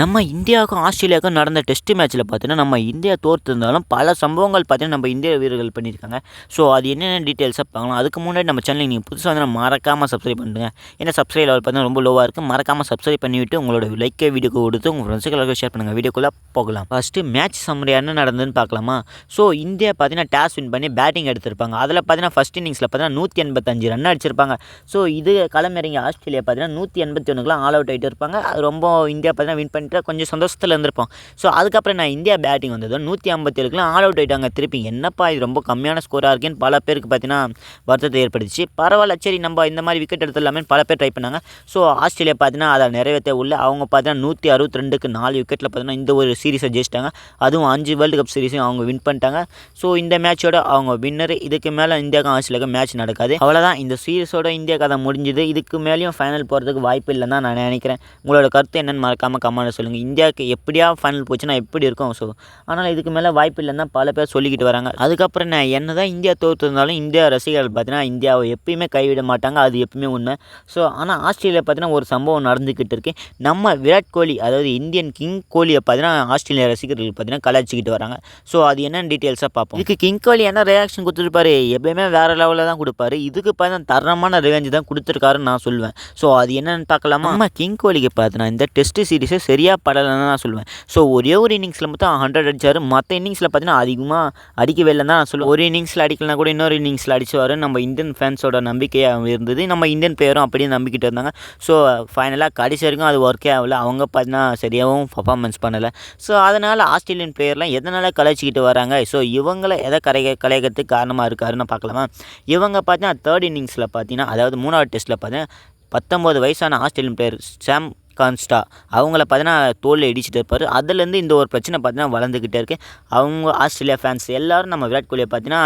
நம்ம இந்தியாவுக்கும் ஆஸ்திரேலியாவுக்கும் நடந்த டெஸ்ட் மேட்ச்சில் பார்த்தீங்கன்னா நம்ம இந்தியா தோற்றுருந்தாலும் பல சம்பவங்கள் பார்த்தீங்கன்னா நம்ம இந்திய வீரர்கள் பண்ணியிருக்காங்க. ஸோ அது என்னென்ன டீட்டெயில்ஸாக பார்க்கலாம். அதுக்கு முன்னாடி நம்ம சேனல் நீங்கள் புதுசாக வந்து மறக்காமல் சப்ஸ்கிரைப் பண்ணுங்கள் ஏன்னா சப்ஸ்கிரைப் லெவல் பார்த்தீங்கன்னா ரொம்ப லோவாக இருக்குது மறக்காமல் சப்ஸ்கிரைப் பண்ணிவிட்டு உங்களோட லைக்கே வீடியோக்கு கொடுத்து உங்கள் ஃப்ரெண்ட்ஸுக்கு ஷேர் பண்ணுங்கள் வீடியோக்குள்ளே போகலாம். ஃபஸ்ட்டு மேட்ச் சம்மரி என்ன நடந்ததுன்னு பார்க்கலாமா? ஸோ இந்தியா பார்த்தீங்கன்னா டாஸ் வின் பண்ணி பேட்டிங் எடுத்திருப்பாங்க. அதில் பார்த்தீங்கன்னா ஃபஸ்ட் இன்னிங்ஸில் பார்த்தீங்கன்னா நூற்றி எண்பத்தஞ்சு ரன் அடிச்சிருப்பாங்க. ஸோ இது களமிறங்கி ஆஸ்திரேலியா பார்த்தீங்கன்னா நூற்றி எண்பத்தி ஒன்றுக்குலாம் ஆல் அவுட் ஆகிட்டு இருப்பாங்க அது ரொம்ப இந்தியா பார்த்தீங்கன்னா வின் பண்ணி பண்ணிட்டு கொஞ்சம் சந்தோஷத்தில் இருந்திருப்போம். ஸோ அதுக்கப்புறம் நான் இந்தியா பேட்டிங் வந்ததும் நூற்றி ஐம்பத்தி ஏழுக்குலாம் ஆல் அவுட் ஆகிட்டாங்க திருப்பி என்னப்பா இது ரொம்ப கம்மியான ஸ்கோராக இருக்குன்னு பல பேருக்கு பார்த்தீங்கன்னா வருத்தத்தை ஏற்படுத்திச்சு. பரவாயில்ல சரி நம்ம இந்த மாதிரி விக்கெட் எடுத்துடலாமே பல பேர் ட்ரை பண்ணாங்க. ஸோ ஆஸ்திரேலியா பார்த்தீங்கன்னா அதை நிறைவேற்ற உள்ள அவங்க பார்த்தீங்கன்னா நூற்றி அறுபத்தி ரெண்டுக்கு நாலு விக்கெட்டில் பார்த்தீங்கன்னா இந்த ஒரு சீரீஸை ஜெயிச்சிட்டாங்க. அதுவும் அஞ்சு வேர்ல்டு கப் சீரீஸையும் அவங்க வின் பண்ணிட்டாங்க. ஸோ இந்த மேட்சோட அவங்க வின்னர் இதுக்கு மேலே இந்தியாவுக்கும் ஆஸ்திரேலியாவுக்கும் மேட்ச் நடக்காது. அவ்வளோதான் இந்த சீரீஸோட இந்தியா கதை முடிஞ்சுது. இதுக்கு மேலேயும் ஃபைனல் போகிறதுக்கு வாய்ப்பு இல்லைன்னு தான் நான் நினைக்கிறேன். உங்களோட கருத்து என்னென்னு மறக்காமல் கமெண்ட் சொல்லுங்கள் இந்தியாவுக்கு எப்படியா ஃபைனல் போச்சுன்னா எப்படி இருக்கும்? ஸோ ஆனால் இதுக்கு மேலே வாய்ப்பு இல்லைன்னு தான் பல பேர் சொல்லிக்கிட்டு வராங்க. அதுக்கப்புறம் நான் என்ன? தான் இந்தியா தோற்றுருந்தாலும் இந்தியா ரசிகர்கள் பார்த்தீங்கன்னா இந்தியாவை எப்பயுமே கைவிட மாட்டாங்க. அது எப்பயுமே உண்மை. ஸோ ஆனால் ஆஸ்திரேலியா பார்த்தீங்கன்னா ஒரு சம்பவம் நடந்துக்கிட்டு இருக்கு. நம்ம விராட் கோலி அதாவது இந்தியன் கிங் கோலியை பார்த்தீங்கன்னா ஆஸ்திரேலியா ரசிகர்கள் பார்த்தீங்கன்னா கலாச்சிக்கிட்டு வராங்க. ஸோ அது என்னென்னு டீட்டெயில்ஸாக பார்ப்போம். இதுக்கு கிங் கோலி என்ன ரியாக்ஷன் கொடுத்துருப்பாரு? எப்பயுமே வேறு லெவலில் தான் கொடுப்பாரு. இதுக்கு பார்த்தீங்கன்னா தரமான ரிவெஞ்ச் தான் கொடுத்துருக்காருன்னு நான் சொல்லுவேன் ஸோ அது என்னென்னு பார்க்கலாமா? நம்ம கிங் கோலிக்கு பார்த்தீங்கன்னா இந்த டெஸ்ட் சீரிஸை சரியாக படலைன்னு நான் சொல்லுவேன். ஸோ ஒரே ஒரு இன்னிங்ஸில் மட்டும் ஹண்ட்ரட் அடிச்சார். மற்ற இன்னிங்ஸில் பார்த்தீங்கன்னா அதிகமாக அடிக்கவே இல்லைன்னு தான் நான் சொல்லுவேன். ஒரு இன்னிங்ஸில் அடிக்கலனா கூட இன்னொரு இன்னிங்ஸில் அடிச்சுவார். நம்ம இந்தியன் ஃபேன்ஸோட நம்பிக்கையாக இருந்தது. நம்ம இந்தியன் பிளேயரும் அப்படியே நம்பிக்கிட்டு இருந்தாங்க. ஸோ ஃபைனலாக கடைசி வரைக்கும் அது ஒர்க்கே ஆகல. அவங்க பார்த்தீங்கன்னா சரியாகவும் பர்ஃபார்மன்ஸ் பண்ணலை. ஸோ அதனால் ஆஸ்திரேலியன் பிளேயர்லாம் எதனால் கலைச்சிக்கிட்டு வராங்க? ஸோ இவங்களை எதை கரை கலைக்கிறதுக்கு காரணமாக இருக்காருன்னு பார்க்கலாமா? இவங்க பார்த்தீங்கன்னா தேர்ட் இன்னிங்ஸில் பார்த்தீங்கன்னா அதாவது மூணாவது டெஸ்ட்டில் பார்த்தீங்கன்னா பத்தொம்போது வயசான ஆஸ்திரேலியன் பிளேயர் சாம் கான்ஸ்டா அவங்கள பார்த்தீங்கன்னா தோலில் இடிச்சிட்டு இருப்பார். அதுலேருந்து இந்த ஒரு பிரச்சனை பார்த்தீங்கன்னா வளர்ந்துக்கிட்டே இருக்குது அவங்க ஆஸ்திரேலியா ஃபேன்ஸ் எல்லோரும் நம்ம விராட் கோலியை பார்த்தீங்கன்னா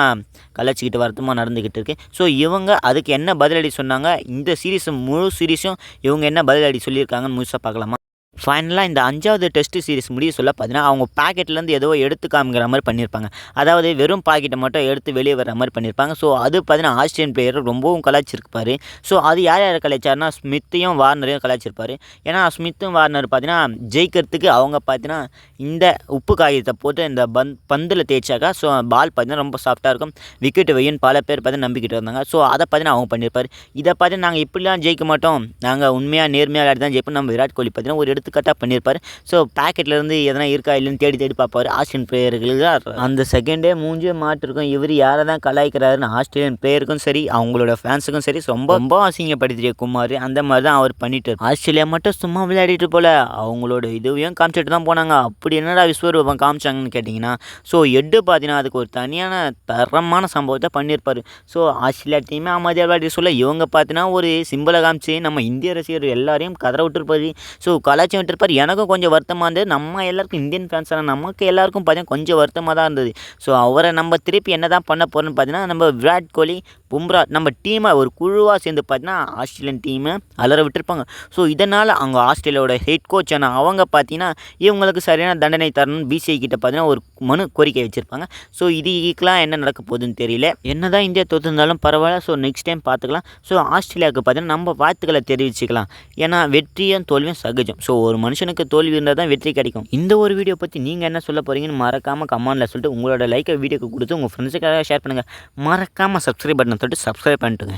கலைச்சிக்கிட்டு வருத்தமாக நடந்துக்கிட்டு இருக்குது ஸோ இவங்க அதுக்கு என்ன பதிலடி சொன்னாங்க? இந்த சீரீஸும் முழு சீரீஸும் இவங்க என்ன பதிலடி சொல்லியிருக்காங்கன்னு முழுசாக பார்க்கலாமா? ஃபைனலாக இந்த அஞ்சாவது டெஸ்ட் சீரிஸ் முடிய சொல்ல பார்த்தீங்கன்னா அவங்க பாக்கெட்லேருந்து ஏதோ எடுத்து காமிக்கிற மாதிரி பண்ணியிருப்பாங்க அதாவது வெறும் பாக்கெட்டை மட்டும் எடுத்து வெளியே வர மாதிரி பண்ணியிருப்பாங்க ஸோ அது பார்த்தீங்கன்னா ஆஸ்திரேலியன் பிளேயர் ரொம்பவும் கலாச்சிருப்பார் ஸோ அது யார் யார் கலாச்சார்னா ஸ்மித்தையும் வார்னரையும் கலாச்சிருப்பார் ஏன்னா ஸ்மித்தும் வார்னர் பார்த்தீங்கன்னா ஜெயிக்கிறதுக்கு அவங்க பார்த்தீங்கன்னா இந்த உப்பு காகிதத்தை போட்டு இந்த பந்த் பந்தில் தேய்ச்சாக்கா ஸோ பால் பார்த்தீங்கன்னா ரொம்ப சாஃப்ட்டாக இருக்கும். விக்கெட் வெய்யன்னு பல பேர் பார்த்தீங்கன்னா நம்பிக்கிட்டு இருந்தாங்க. ஸோ அதை பார்த்தீங்கன்னா அவங்க பண்ணியிருப்பார் இதை பார்த்து நாங்கள் இப்படிலாம் ஜெயிக்க மாட்டோம். நாங்கள் உண்மையாக நேர்மையாக விளையாடி தான் ஜெயிப்போம் நம்ம விராட் கோலி பார்த்தீங்கன்னா ஒரு எடுத்துக்காட்டாக பண்ணியிருப்பார். ஸோ பேக்கெட்லேருந்து எதனா இருக்கா இல்லைன்னு தேடி தேடி பார்ப்பார். ஆஸ்திரேலியன் பிளேயர்களுக்கு அந்த செகண்டே மூஞ்சே மாட்டிருக்கும். இவர் யாரை தான் கலாய்க்கிறாருன்னு ஆஸ்திரேலியன் பிளேயருக்கும் சரி அவங்களோட ஃபேன்ஸுக்கும் சரி ரொம்ப ரொம்ப அசிங்கப்படுத்திய குமார். அந்த மாதிரி தான் அவர் பண்ணிட்டு ஆஸ்திரேலியா மட்டும் சும்மா விளையாடிட்டு போல. அவங்களோட இதுவையும் காமிச்சிட்டு தான் போனாங்க. அப்படி என்னடா விஸ்வரூபம் காமிச்சாங்கன்னு கேட்டிங்கன்னா ஸோ எட்டு பார்த்தீங்கன்னா அதுக்கு ஒரு தனியான தரமான சம்பவத்தை பண்ணியிருப்பார் ஸோ ஆஸ்திரேலியா டீமே அமைதியாக விளையாடி சொல்ல இவங்க பார்த்தீங்கன்னா ஒரு சிம்பிளை காமிச்சு நம்ம இந்திய ரசிகர் எல்லாரையும் கதற விட்டுருப்பாரு. ஸோ கலாச்சாரம் விட்டுருப்பார். எனக்கும் கொஞ்சம் வருத்தமாக இருந்தது. நம்ம எல்லாருக்கும் இந்தியன் ஃபேன்ஸான நமக்கு எல்லாருக்கும் பார்த்தீங்கன்னா கொஞ்சம் வருத்தமாக தான் இருந்தது. ஸோ அவரை நம்ம திருப்பி என்ன தான் பண்ண போகிறோன்னு பார்த்தீங்கன்னா நம்ம விராட் கோலி பும்ரா நம்ம டீமை ஒரு குழுவாக சேர்ந்து பார்த்தீங்கன்னா ஆஸ்திரேலியன் டீமை அலற விட்டுருப்பாங்க. ஸோ இதனால் அவங்க ஆஸ்திரேலியாவோட ஹெட் கோச்சான அவங்க பார்த்தீங்கன்னா இவங்களுக்கு சரியான தண்டனை தரணும்னு பிசிஐ கிட்ட பார்த்தீங்கன்னா ஒரு மனு கோரிக்கை வச்சுருப்பாங்க. ஸோ இதுக்கெலாம் என்ன நடக்க போகுதுன்னு தெரியல. என்ன தான் இந்தியா தோற்றுருந்தாலும் பரவாயில்ல. ஸோ நெக்ஸ்ட் டைம் பார்த்துக்கலாம். ஸோ ஆஸ்திரேலியாவுக்கு பார்த்தீங்கன்னா நம்ம வாழ்த்துக்களை தெரிவிச்சுக்கலாம். ஏன்னா வெற்றியும் தோல்வியும் சகஜம். ஸோ ஒரு மனுஷனுக்கு தோல்வி இருந்தால் தான் வெற்றி கிடைக்கும். இந்த ஒரு வீடியோ பற்றி நீங்கள் என்ன சொல்ல போகிறீங்கன்னு மறக்காமல் கமெண்டில் சொல்லிட்டு உங்களோட லைக்கை வீடியோக்கு கொடுத்து உங்கள் ஃப்ரெண்ட்ஸுக்காக ஷேர் பண்ணுங்கள் மறக்காமல் சப்ஸ்கிரைப் பட்டனை தொட்டு சப்ஸ்கிரைப் பண்ணிட்டுங்க.